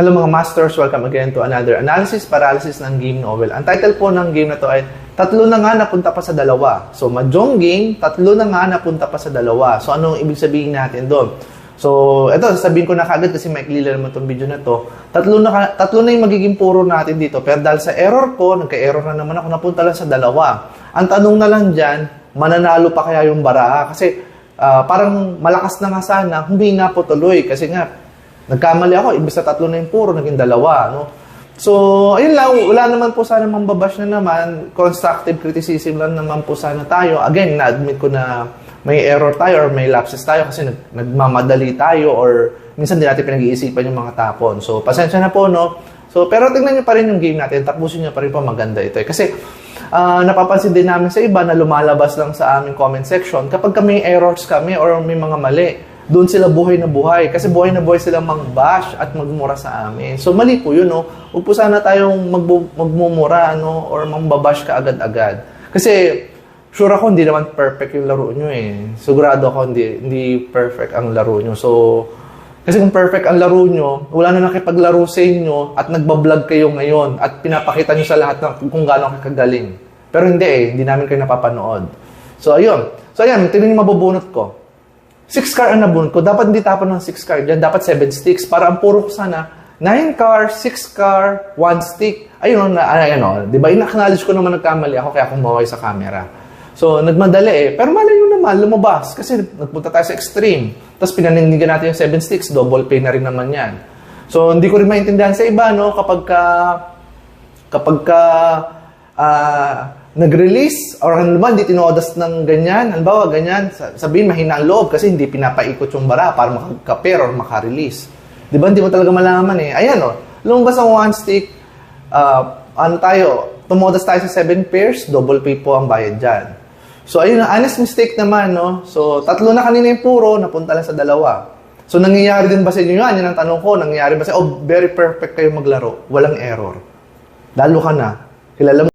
Hello mga masters, welcome again to another analysis paralysis ng game novel. Ang title po ng game na to ay Tatlo na nga napunta pa sa dalawa. So mahjong game, tatlo na nga napunta pa sa dalawa. So anong ibig sabihin natin doon? So ito, sasabihin ko na kagad kasi maikli lang naman itong video na to. Tatlo na, tatlo na yung magiging puro natin dito. Pero dahil sa error ko, nagka-error na naman ako, napunta lang sa dalawa. Ang tanong na lang dyan, mananalo pa kaya yung baraha? Kasi ah, parang malakas na nga sana, hindi nga po tuloy. Kasi nga, Nagkamali ako, ibig sa tatlo na yung puro, naging dalawa, no? So, ayun lang, wala naman po sana mambabash na naman, constructive criticism lang naman po sana tayo. Again, na-admit ko na may error tayo or may lapses tayo kasi nag, nagmamadali tayo or minsan di natin pinag-iisipan yung mga tapon. So, pasensya na po, no? So, pero tingnan nyo pa rin yung game natin, tapusin nyo pa rin po maganda ito. eh. Kasi, ah, napapansin din namin sa iba na lumalabas lang sa aming comment section kapag may errors kami or may mga mali doon sila buhay na buhay. Kasi buhay na buhay sila mang-bash at magmura sa amin. So, mali po yun, no? Huwag po sana tayong magbu- magmumura, no? Or mangbabash ka agad-agad. Kasi, sure ako, hindi naman perfect yung laro nyo, eh. Sigurado ako, hindi, hindi perfect ang laro nyo. So, kasi kung perfect ang laro nyo, wala na nakipaglaro sa inyo at nagbablog kayo ngayon at pinapakita nyo sa lahat ng kung gaano kagaling. Pero hindi eh, hindi namin kayo napapanood. So, ayun. So, ayan, tingnan yung mabubunot ko. 6 car ang nabunot ko. Dapat hindi tapon ng 6 car dyan. Dapat 7 sticks. Para ang puro ko sana, 9 car, 6 car, 1 stick. Ayun, na, ayun, oh. Di ba? In-acknowledge ko naman nagkamali ako kaya kumaway sa camera. So, nagmadali eh. Pero malayo naman, lumabas. Kasi nagpunta tayo sa extreme. Tapos pinanindigan natin yung 7 sticks. Double pay na rin naman yan. So, hindi ko rin maintindihan sa iba, no? Kapag ka, kapag ka, ah, nag-release or ano naman, hindi tinodas ng ganyan. Halimbawa, ganyan, sa- sabihin mahina ang loob kasi hindi pinapaikot yung bara para makaka-pair or maka-release. Di ba? Hindi mo talaga malaman eh. Ayan o, lumabas ang one stick, ah, ano tayo, tumodas tayo sa seven pairs, double pay po ang bayad dyan. So, ayun, honest mistake naman, no? So, tatlo na kanina yung puro, napunta lang sa dalawa. So, nangyayari din ba sa inyo yan? Yan ang tanong ko. Nangyayari ba sa, oh, very perfect kayo maglaro. Walang error. Lalo ka na. Kilala mo